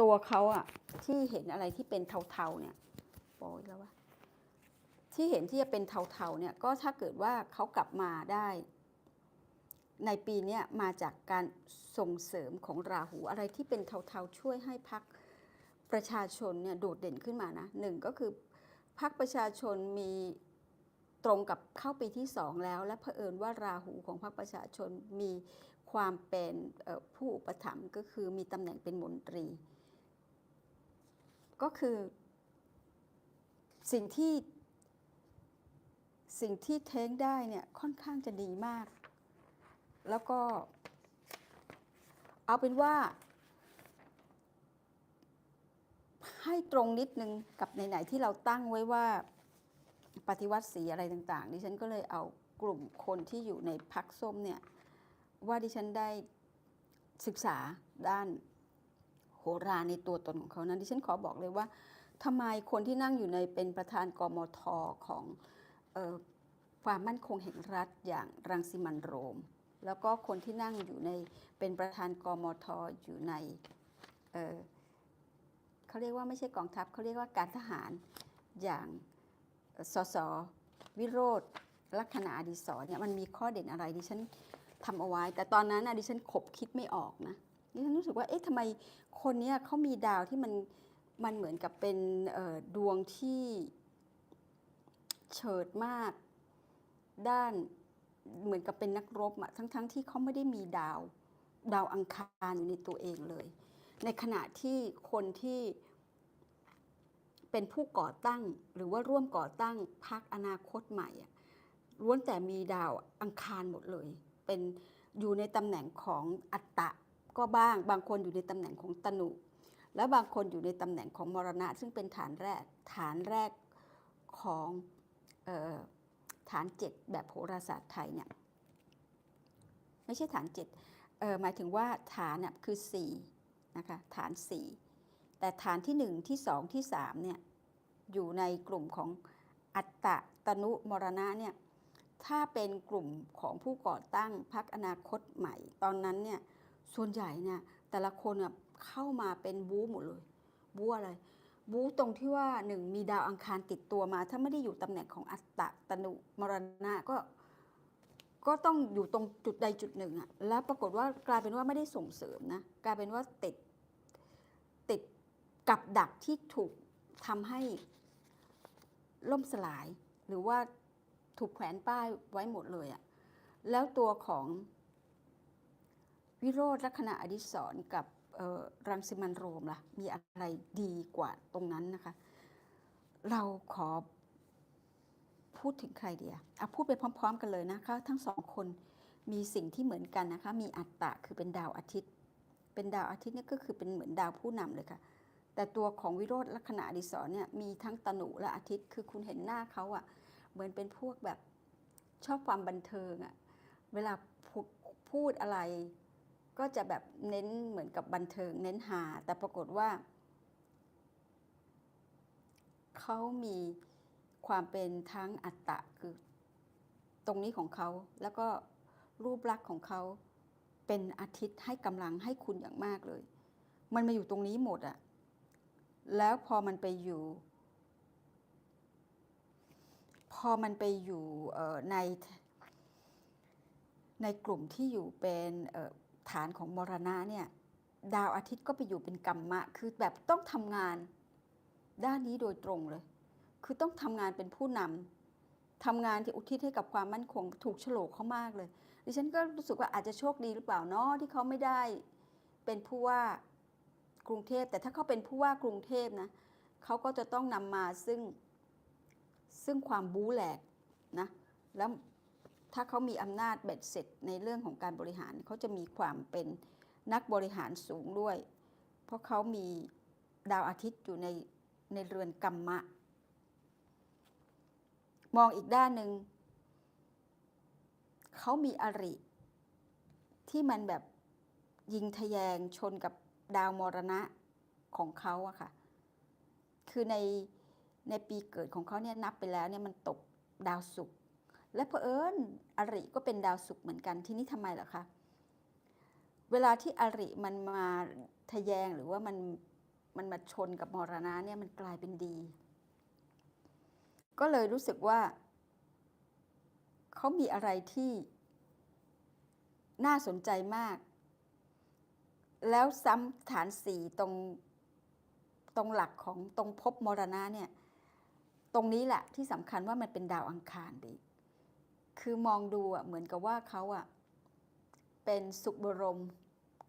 ตัวเขาอะที่เห็นอะไรที่เป็นเทาๆเนี่ยโปอยแล้วว่าที่เห็นที่จะเป็นเทาๆเนี่ยก็ถ้าเกิดว่าเขากลับมาได้ ในปีเนี้ยมาจากการส่งเสริมของราหูอะไรที่เป็นเทาๆช่วยให้พักประชาชนเนี่ยโดดเด่นขึ้นมานะหนึ่งก็คือพักประชาชนมีตรงกับเข้าปีที่สองแล้ว และเผอิญว่าราหูของพรรคประชาชนมีความเป็นผู้อุปถัมภ์ก็คือมีตำแหน่งเป็นมนตรี ก็คือ สิ่งที่สิ่งที่เทงได้เนี่ยค่อนข้างจะดีมาก แล้วก็ เอาเป็นว่า ให้ตรงนิดนึงกับไหนๆที่เราตั้งไว้ว่าปฏิวัติสีอะไรต่างๆ ดิฉันก็เลยเอากลุ่มคนที่อยู่ในพักส้มเนี่ย ว่าดิฉันได้ศึกษาด้าน ราในตัวตนของเขานั้นดิฉันขอบอกเลยว่าทำไมคนที่นั่งอยู่ในเป็นประธานกมทของออความมั่นคงแห่งรัฐอย่างรังสิมันโรม แล้วก็คนที่นั่งอยู่ในเป็นประธานกมทอยู่ในเเขาเรียกว่าไม่ใช่กองทัพเขาเรียกว่าการทหารอย่างสสวิโรธลักษณะอดิศรเนี่ยมันมีข้อเด่นอะไรดิฉันทำเอาไว้ แต่ตอนนั้นนะดิฉันขบคิดไม่ออกนะ ดิฉันรู้สึกว่าเอ๊ะทำไมคนเนี้ยเขามีดาวที่มันมันเหมือนกับเป็นดวงที่เฉิดมาก ด้านเหมือนกับเป็นนักรบอะทั้งๆทที่เขาไม่ได้มีดาวดาวอังคารอยู่ในตัวเองเลย ในขณะที่คนที่เป็นผู้ก่อตั้งหรือว่าร่วมก่อตั้งพรรคอนาคตใหม่อะล้วนแต่มีดาวอังคารหมดเลย เป็นอยู่ในตำแหน่งของอัตตะ ก็บ้าง บางคนอยู่ในตำแหน่งของตนุ และบางคนอยู่ในตำแหน่งของมรณะ ซึ่งเป็นฐานแรกฐานแรกของออฐานเจ็ดแบบโหราศาสตร์ไทยเนี่ยไม่ใช่ฐานเจ็ดหมายถึงว่าฐานน่ะคือ4นะคะฐาน 4 แต่ฐานที่ 1 ที่ 2 ที่3เนี่ยอยู่ในกลุ่มของอัตตะตนุมรณะเนี่ยถ้าเป็นกลุ่มของผู้ก่อตั้งพรรคอนาคตใหม่ ตอนนั้นเนี่ย ส่วนใหญ่เนี่ยแต่ละคนเนี่ยเข้ามาเป็นบู๊หมดเลย บู๊อะไร บู๊ตรงที่ว่าหนึ่งมีดาวอังคารติดตัวมา ถ้าไม่ได้อยู่ตำแหน่งของอัตตะตนุมรณะก็ก็ต้องอยู่ตรงจุดใดจุดหนึ่งอะแล้วปรากฏว่ากลายเป็นว่าไม่ได้ส่งเสริมนะกลายเป็นว่าติดติดกับดักที่ถูกทำให้ล่มสลาย หรือว่าถูกแขวนป้ายไว้หมดเลยอะแล้วตัวของ วิโรธลักษณะอดิศรกับรังสิมันโรมล่ะ มีอะไรดีกว่าตรงนั้นนะคะ เราขอพูดถึงใครเดียเอาพูดไปพร้อม ๆ กันเลยนะคะ ทั้งสองคนมีสิ่งที่เหมือนกันนะคะ มีอัตตะคือเป็นดาวอาทิตย์ เป็นดาวอาทิตย์นี่ก็คือเป็นเหมือนดาวผู้นำเลยค่ะ แต่ตัวของวิโรธลักษณะอดิศรเนี่ยมีทั้งตนุและอาทิตย์ คือคุณเห็นหน้าเขาอะ่ะ เหมือนเป็นพวกแบบชอบความบันเทิงอะ่ะ เวลาพพูดอะไร ก็จะแบบเน้นเหมือนกับบันเทิงเน้นหา แต่ปรากฏว่า เขามีความเป็นทั้งอัตตะคือตรงนี้ของเขา แล้วก็รูปลักษณ์ของเขาเป็นอาทิตย์ให้กำลังให้คุณอย่างมากเลย มันมาอยู่ตรงนี้หมดอะแล้วพอมันไปอยู่ พอมันไปอยู่ในในกลุ่มที่อยู่เป็น ฐานของมรณะเนี่ยดาวอาทิตย์ก็ไปอยู่เป็นกรรมะ คือแบบต้องทำงานด้านนี้โดยตรงเลย คือต้องทำงานเป็นผู้นำทำงานที่อุทิศให้กับความมั่นคงถูกโฉลกเขามากเลย ดิฉันก็รู้สึกว่าอาจจะโชคดีหรือเปล่าเนาะที่เขาไม่ได้เป็นผู้ว่ากรุงเทพ แต่ถ้าเขาเป็นผู้ว่ากรุงเทพนะเขาก็จะต้องนำมาซึ่งซึ่งความบู๊แหลกนะแล้ว ถ้าเขามีอำนาจเบ็ดเสร็จในเรื่องของการบริหารเขาจะมีความเป็นนักบริหารสูงด้วย เพราะเขามีดาวอาทิตย์อยู่ในในเรือนกรรมะ มองอีกด้านหนึ่งเขามีอริ ที่มันแบบยิงทะแยงชนกับดาวมรณะของเขาอะค่ะ คือในในปีเกิดของเขาเนี่ยนับไปแล้วเนี่ยมันตกดาวศุกร์ และเผอิญอริก็เป็นดาวศุกร์เหมือนกันที่นี่ทำไมล่ะคะเวลาที่อริมันมาทะแยงหรือว่ามันมันมาชนกับมรณะเนี่ยมันกลายเป็นดี ก็เลยรู้สึกว่าเขามีอะไรที่น่าสนใจมาก แล้วซ้ำฐานสี่ตรงตรงหลักของตรงภพมรณะเนี่ย ตรงนี้แหละที่สำคัญว่ามันเป็นดาวอังคารดี คือมองดูอะเหมือนกับว่าเขาอะเป็นสุขบรม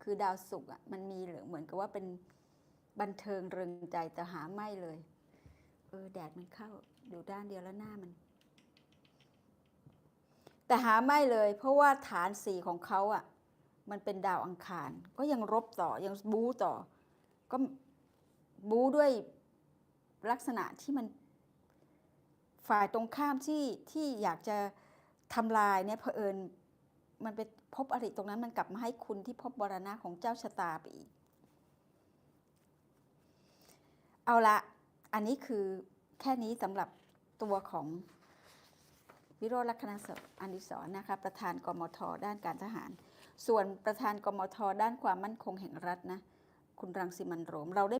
คือดาวสุขอะมันมีหลือเหมือนกับว่าเป็นบันเทิงเริงใจแต่หาไม่เลย เออแดดมันเข้าดูด้านเดียวแล้วหน้ามัน แต่หาไม่เลย เพราะว่าฐานสีของเขาอะ มันเป็นดาวอังคาร ก็ยังรบต่อยังบู๊ต่อ ก็บู๊ด้วยลักษณะที่มันฝ่ายตรงข้ามที่ที่อยากจะ ทำลายเนี่ยเผอิญมันไปพบอริตรงนั้นมันกลับมาให้คุณที่พบบรณะของเจ้าชะตาไปอีก เอาละอันนี้คือแค่นี้สำหรับตัวของวิโรจน์ลักษณะอนิสรนะคะประธานกมทด้านการทหาร ส่วนประธานกมทด้านความมั่นคงแห่งรัฐนะคุณรังสิมันโรมเราได้